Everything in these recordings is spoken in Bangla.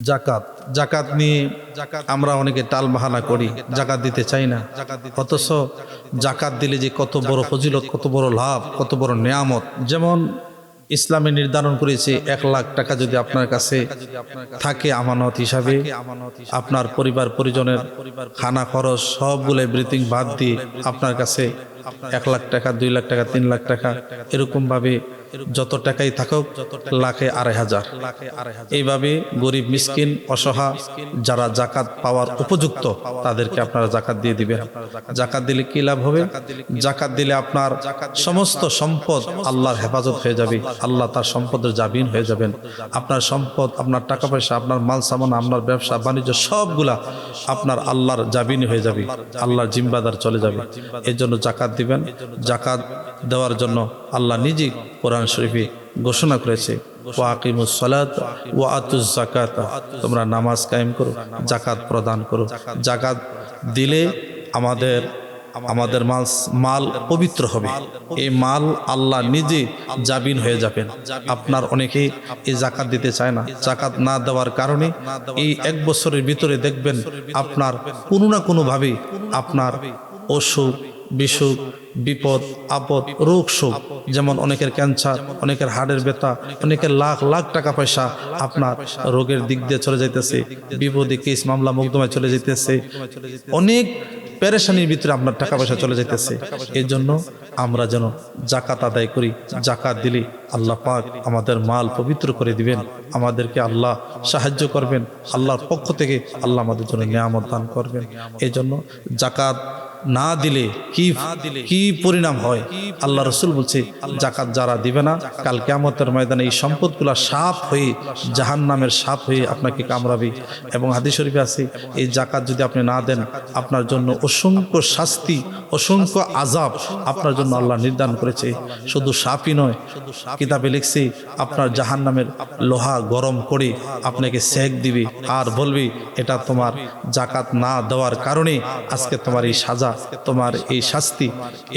জাকাত। জাকাত নিয়ে আমরা অনেকে টাল বাহানা করি, জাকাত দিতে চাই না। অথচ জাকাত দিলে যে কত বড় ফজিলত, কত বড় লাভ, কত বড় নিয়ামত। যেমন ইসলামে নির্ধারণ করেছে, এক লাখ টাকা যদি আপনার কাছে থাকে আমানত হিসাবে, আপনার পরিবার, পরিজনের খানা খরচ, সবগুলো এভরিথিং বাদ দিয়ে আপনার কাছে এক লাখ টাকা, দুই লাখ টাকা, তিন লাখ টাকা এরকম ভাবে যত টাকাই থাকুক, লাখে আড়াই হাজার। এইভাবে গরিব, মিসকিন অসহা যারা জাকাত পাওয়ার উপযুক্ত, তাদেরকে আপনারা জাকাত দিয়ে দিবেন। জাকাত দিলে কি লাভ হবে? জাকাত দিলে আপনার সমস্ত সম্পদ আল্লাহর হেফাজত হয়ে যাবে। আল্লাহ তার সম্পদের জাবিন হয়ে যাবেন। আপনার সম্পদ, আপনার টাকা পয়সা, আপনার মাল, সামান, আপনার ব্যবসা, বাণিজ্য, সবগুলা আপনার আল্লাহর জাবিন হয়ে যাবে। আল্লাহর জিম্বাদার চলে যাবে। এর জন্য জাকাত দিবেন, জাকাত দেওয়ার জন্য আল্লাহ নিজেই কোরআন শরীফে ঘোষণা করেছে জাকাত তোমরা নামাজ কায়েম করো, জাকাত প্রদান করো। জাকাত দিলে আমাদের আমাদের মাল মাল পবিত্র হবে। এই মাল আল্লাহ নিজে জাবিন হয়ে যাবেন। আপনার অনেকেই এই জাকাত দিতে চায় না। জাকাত না দেওয়ার কারণে এই এক বছরের ভিতরে দেখবেন আপনার কোনো না কোনোভাবে আপনার অসুখ বিসুখ বিপদ, আপদ, রোগ শোক যেমন অনেকের ক্যান্সার, অনেকের হাড়ের ব্যথা, অনেকের লাখ লাখ টাকা পয়সা আপনার রোগের দিক দিয়ে চলে যাইতেছে, বিপদে কেস মামলা মুগ্ধমায় চলে যেতেছে অনেক প্যারেশানির ভিতরে আপনার টাকা পয়সা চলে যাইতেছে। এই জন্য আমরা যেন জাকাত আদায় করি, জাকাত দিলে আল্লাহ পাক আমাদের মাল পবিত্র করে দিবেন। আমাদেরকে আল্লাহ সাহায্য করবেন, আল্লাহর পক্ষ থেকে আল্লাহ আমাদের জন্য নিয়ামত দান করবেন। এই জন্য জাকাত না দিলে কি কি পরিণাম হয়? আল্লাহ রসুল বলছে, জাকাত যারা দিবে না, কাল কেমতের ময়দানে এই সম্পদগুলা সাপ হয়ে জাহান নামের সাপ হয়ে আপনাকে কামড়াবে। এবং হাদিস শরীফে আছে, এই জাকাত যদি আপনি না দেন, আপনার জন্য অসংখ্য শাস্তি, অসংখ্য আজাব আপনার জন্য আল্লাহ নির্ধারণ করেছে। শুধু সাপই নয়, কিতাবে লিখছে, আপনার জাহান নামের লোহা গরম করে আপনাকে সেক দিবে, আর বলবে, এটা তোমার জাকাত না দেওয়ার কারণে আজকে তোমার এই সাজা তোমার এই শাস্তি,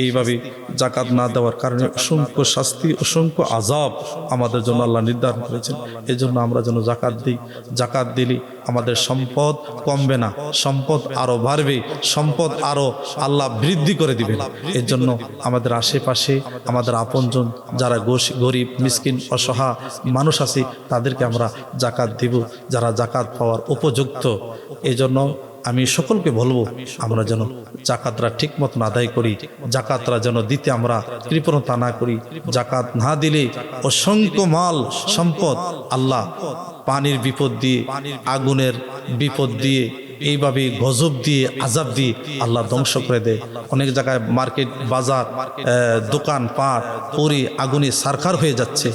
এইভাবে জাকাত না দেওয়ার কারণে অসংখ্য শাস্তি, অসংখ্য আজাব আমাদের জন্য আল্লাহ নির্ধারণ করেছেন। এই জন্য আমরা যেন জাকাত দিই। জাকাত দিলে আমাদের সম্পদ কমবে না, সম্পদ আরও বাড়বে, সম্পদ আরও আল্লাহ বৃদ্ধি করে দিবেন। এর জন্য আমাদের আশেপাশে, আমাদের আপনজন যারা গরিব, মিসকিন অসহা মানুষ আছে, তাদেরকে আমরা জাকাত দিব, যারা জাকাত পাওয়ার উপযুক্ত। এই জন্য আমি সকলকে বলব, আমরা যেন জাকাতরা ঠিক মতন আদায় করি, জাকাতরা যেন দিতে আমরা কৃপণতা না করি, জাকাত না দিলে অসংখ্য মাল, সম্পদ আল্লাহ পানির বিপদ দিয়ে, আগুনের বিপদ দিয়ে, এইভাবে গজব দিয়ে আজাব দিয়ে আল্লাহ ধ্বংস করে দেয়। অনেক জায়গায় মার্কেট, বাজার দোকান, পাট, পরি, আগুনে সারখার হয়ে যাচ্ছে।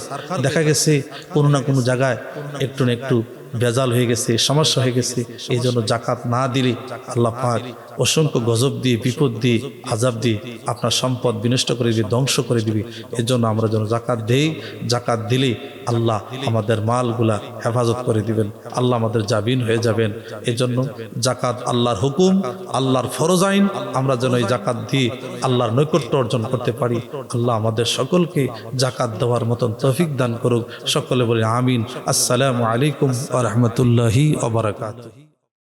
দেখা গেছে কোনো না কোনো জায়গায় একটু না একটু ভেজাল হয়ে গেছে, সমস্যা হয়ে গেছে এই জন্য জাকাত না দিলে আল্লাহ পাক অসংখ্য গজব দিয়ে, বিপদ দিয়ে আজাব দিয়ে আপনার সম্পদ বিনষ্ট করে দিবে, ধ্বংস করে দিবে। এর জন্য আমরা যেন জাকাত দেই জাকাত দিলে আল্লাহ আমাদের মালগুলা হেফাজত করে দিবেন। আল্লাহ আমাদের জাবিন হয়ে যাবেন। এজন্য জন্য জাকাত আল্লাহর হুকুম, আল্লাহর ফরজ আইন আমরা যেন এই জাকাত দিয়ে আল্লাহর নৈকট্য অর্জন করতে পারি। আল্লাহ আমাদের সকলকে জাকাত দেওয়ার মতন তফিক দান করুক। সকলে বলে আমিন। আসসালামু আলাইকুম আ রহমতুল্লাহি অবরাকাত